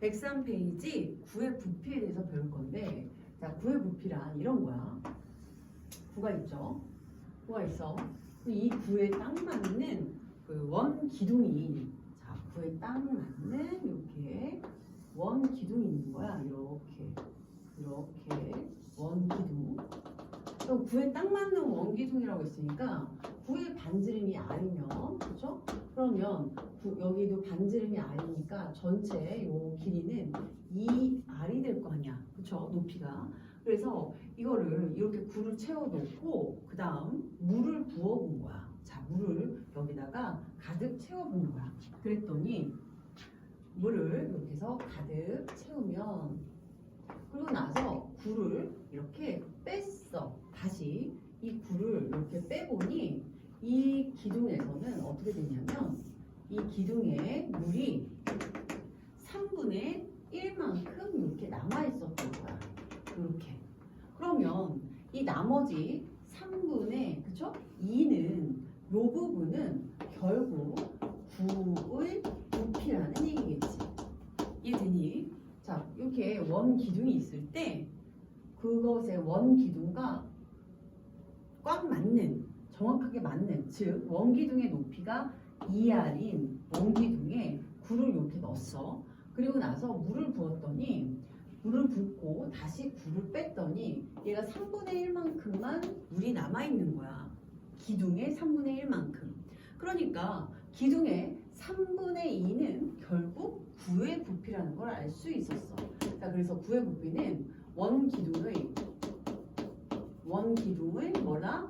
103페이지 9의 부피에 대해서 배울 건데 자 9의 부피란 이런 거야. 9가 있죠? 9가 있어. 이 9에 딱 맞는 그 원 기둥이 자 9에 딱 맞는 이렇게 원 기둥이 있는 거야. 이렇게 이렇게 원 기둥. 그럼 9에 딱 맞는 원 기둥이라고 했으니까 9의 반지름이 R이면 그렇죠? 그러면 구- 여기도 반지름이 R이니까 전체 요 길이는 2R이 될 거 아니야. 그쵸? 높이가. 그래서 이거를 이렇게 굴을 채워놓고 그 다음 물을 부어본 거야. 자, 물을 여기다가 가득 채워본 거야. 그랬더니 물을 이렇게 해서 가득 채우면 그리고 나서 굴을 이렇게 뺐어. 다시 이 굴을 이렇게 빼보니 이 기둥에서는 어떻게 됐냐면 이 기둥에 물이 3분의 1만큼 이렇게 남아있었던 거야. 이렇게. 그러면 이 나머지 3분의 그쵸? 2는 요 부분은 결국 9의 부피라는 얘기겠지. 이해되니? 자, 이렇게 원 기둥이 있을 때 그것의 원 기둥과 꽉 맞는 정확하게 맞는 즉 원기둥의 높이가 2R인 원기둥에 굴을 이렇게 넣었어. 그리고 나서 물을 부었더니 물을 붓고 다시 굴을 뺐더니 얘가 3분의 1만큼만 물이 남아 있는 거야. 기둥의 3분의 1만큼. 그러니까 기둥의 3분의 2는 결국 9의 부피라는 걸 알 수 있었어. 자, 그래서 9의 부피는 원 기둥의 원 기둥의 뭐라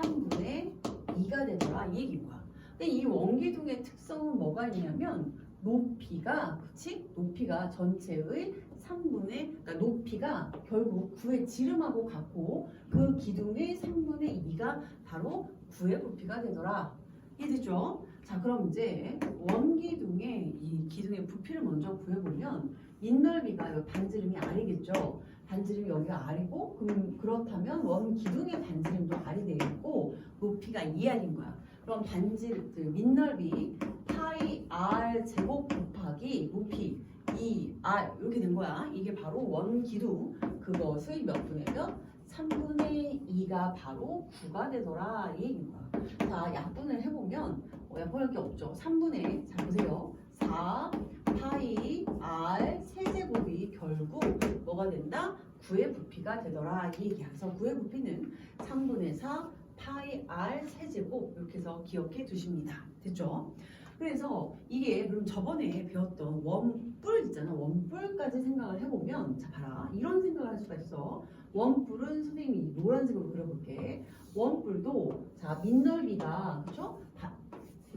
3분의 2가 되더라 이 얘기인 거야. 근데 이 원기둥의 특성은 뭐가 있냐면 높이가 그치? 높이가 전체의 3분의 그러니까 높이가 결국 9의 지름하고 같고 그 기둥의 3분의 2가 바로 9의 부피가 되더라. 이해되죠? 자 그럼 이제 원기둥의 이 기둥의 부피를 먼저 구해보면 인넓이가 이 반지름이 R이겠죠. 반지름이 여기가 R이고 그럼 그렇다면 원 기둥의 반지름도 R이 되겠고 높이가 2R인 거야. 그럼 반지름 그 민넓이 파이 R 제곱 곱하기 높이 2R 이렇게 된 거야. 이게 바로 원 기둥 그것의 몇 분의 몇? 3분의 2가 바로 9가 되더라 이 얘기인 거야. 자 약분을 해보면 어, 약분할 게 없죠. 3분의 자 보세요. 4 파이 R 세제곱이 결국 뭐가 된다? 9의 부피가 되더라 이 얘기야. 그래서 9의 부피는 3분의 4 파이 R 세제곱 이렇게 해서 기억해 두십니다. 됐죠? 그래서 이게 그럼 저번에 배웠던 원뿔 있잖아. 원뿔까지 생각을 해보면 자 봐라. 이런 생각을 할 수가 있어. 원뿔은 선생님이 노란색으로 그려볼게. 원뿔도 자 민넓이가 그죠?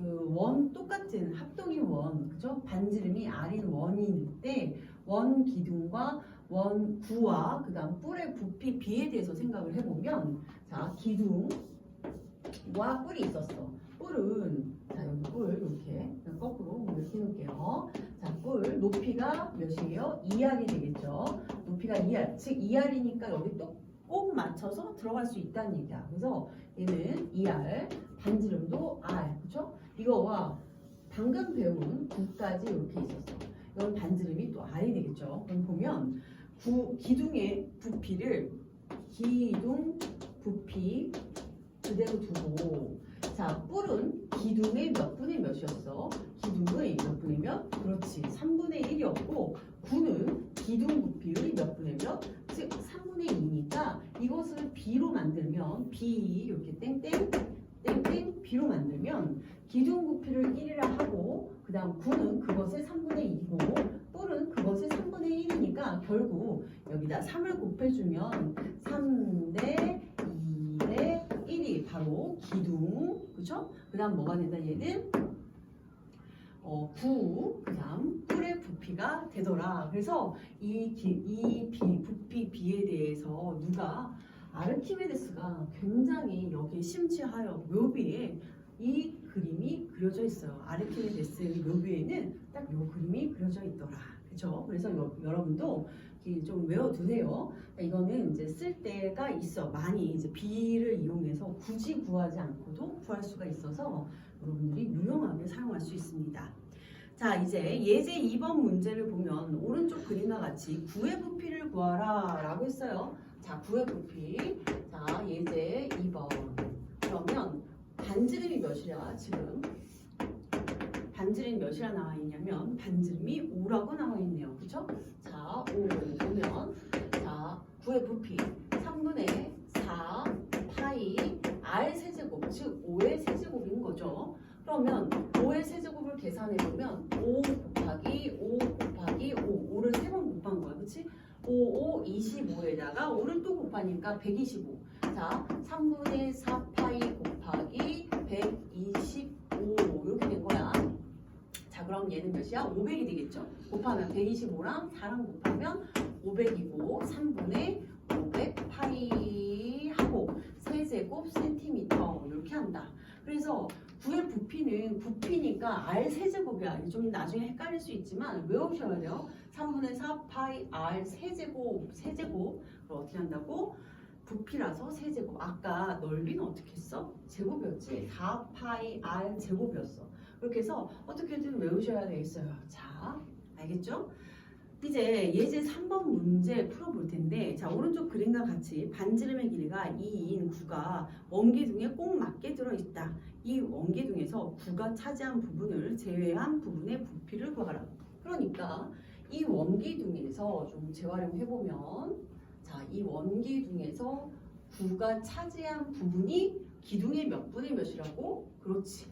그 원 똑같은 합동인 원 그죠? 반지름이 R인 원인데 원 기둥과 원 구와 그다음 뿔의 부피 비에 대해서 생각을 해보면 자 기둥과 뿔이 있었어. 뿔은 자 여기 뿔 이렇게 거꾸로 이렇게 놓을게요. 자뿔 높이가 몇이에요? 2R이 되겠죠. 높이가 2R 즉 2R이니까 여기 또꼭 맞춰서 들어갈 수 있다는 얘기야. 그래서 얘는 2R 반지름도 R 그렇죠? 이거와 방금 배운 9까지 이렇게 있었어. 이건 반지름이 또 R이 되겠죠. 그럼 보면 구, 기둥의 부피를 기둥 부피 그대로 두고 자 뿔은 기둥의 몇 분의 몇이었어? 기둥의 몇 분의 몇? 그렇지 3분의 1이었고 구는 기둥 부피의 몇 분의 몇? 즉 3분의 2니까 이것을 B로 만들면 B 이렇게 땡땡 땡땡 B로 만들면 기둥 부피를 1이라 하고 그 다음 구는 그것의 3분의 2고 뿔은 그것의 3분의 1이니까 결국 여기다 3을 곱해주면 3대 2대 1이 바로 기둥 그죠? 그 다음 뭐가 된다 얘는 어, 9, 그 다음 뿔의 부피가 되더라. 그래서 이, 기, 이 비, 부피 비에 대해서 누가 아르키메데스가 굉장히 여기에 심취하여 묘비에 이 그림이 그려져 있어요. 아르키메데스의 묘비에는 딱이 그림이 그려져 있더라. 그죠? 그래서 여, 여러분도 이 좀 외워두세요. 이거는 이제 쓸 때가 있어. 많이 이제 비를 이용해서 굳이 구하지 않고도 구할 수가 있어서 여러분들이 유용하게 사용할 수 있습니다. 자, 자, 이제 예제 2번 문제를 보면 오른쪽 그림과 같이 구의 부피를 구하라 라고 했어요. 자, 구의 부피. 자, 예제 2번. 그러면 반지름이 몇이야, 지금? 반지름이 몇이라 나와 있냐면 반지름이 5라고 나와 있네요. 그쵸? 자, 5 보면 자, 구의 부피 3분의 4 파이 r 세제곱 즉 5의 세제곱인 거죠. 그러면 5의 세제곱을 계산해 보면 5 곱하기 5 곱하기 5 5를 세 번 곱한 거야. 그치? 5, 5, 25에다가 5를 또 곱하니까 125. 자, 3분의 4 파이 곱하기 125 이렇게 된 거야. 자, 그럼 얘는 몇이야? 500이 되겠죠? 곱하면 125랑 4랑 곱하면 500이고 3분의 500 파이 하고 세제곱 센티미터 이렇게 한다. 그래서 구의 부피는 부피니까 r 세제곱이야. 좀 나중에 헷갈릴 수 있지만 외우셔야 돼요. 3분의 4 파이 r 세제곱 세제곱 어떻게 한다고? 부피라서 세제곱. 아까 넓이는 어떻게 했어? 제곱이었지. 4 파이 r 제곱이었어. 그렇게 해서 어떻게든 외우셔야 되겠어요. 자, 알겠죠? 이제 예제 3번 문제 풀어볼 텐데 자 오른쪽 그림과 같이 반지름의 길이가 2인 9가 원기둥에 꼭 맞게 들어있다. 이 원기둥에서 9가 차지한 부분을 제외한 부분의 부피를 구하라. 그러니까 이 원기둥에서 좀 재활용해보면 자 이 원기둥에서 9가 차지한 부분이 기둥의 몇 분의 몇이라고? 그렇지.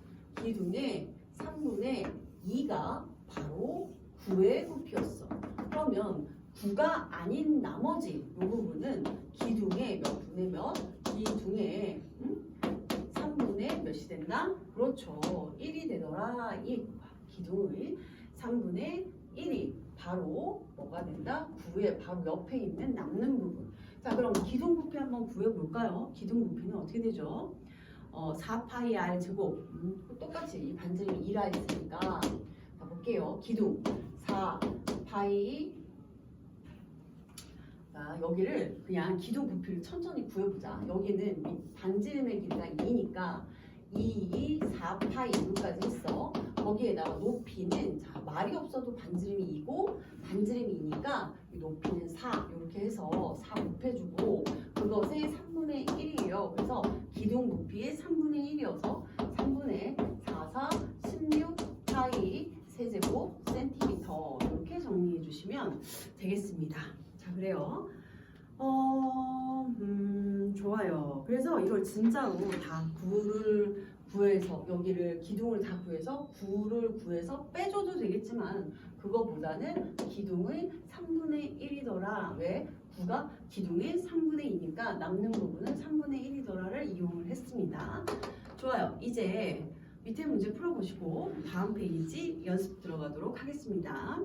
기둥의 3분의 2가 바로 9의 부피였어. 그러면 9가 아닌 나머지 이 부분은 기둥의 몇 분의 몇? 기둥의 음? 3분의 몇이 된다? 그렇죠. 1이 되더라. 이 기둥의 3분의 1이 바로 뭐가 된다? 9의 바로 옆에 있는 남는 부분. 자, 그럼 기둥 부피 한번 구해볼까요? 기둥 부피는 어떻게 되죠? 어, 4파이 r 제곱 음, 똑같이 이 반지름이 2라 있으니까 자, 볼게요. 기둥 4파이 자, 여기를 그냥 기둥 부피를 천천히 구해보자. 여기는 이 반지름의 길이가 2니까 2, 4파이 여기까지 했어. 거기에다가 높이는 자 말이 없어도 반지름이 2고 반지름이 2니까 이 높이는 4 이렇게 해서 4 곱해주고 그것의 3분의 1이에요. 그래서 기둥 부피의 3분의 1이어서 3분의 4, 4, 16 파이 세제곱 센티미터 이렇게 정리해 주시면 되겠습니다. 자 그래요. 어, 음, 좋아요. 그래서 이걸 진짜로 다 구를 구해서 여기를 기둥을 다 구해서 구를 구해서 빼줘도 되겠지만 그거보다는 기둥의 3분의 1이더라. 왜? 구가 기둥의 3분의 2니까 남는 부분은 3분의 1이더라를 이용을 했습니다. 좋아요. 이제 밑에 문제 풀어보시고 다음 페이지 연습 들어가도록 하겠습니다.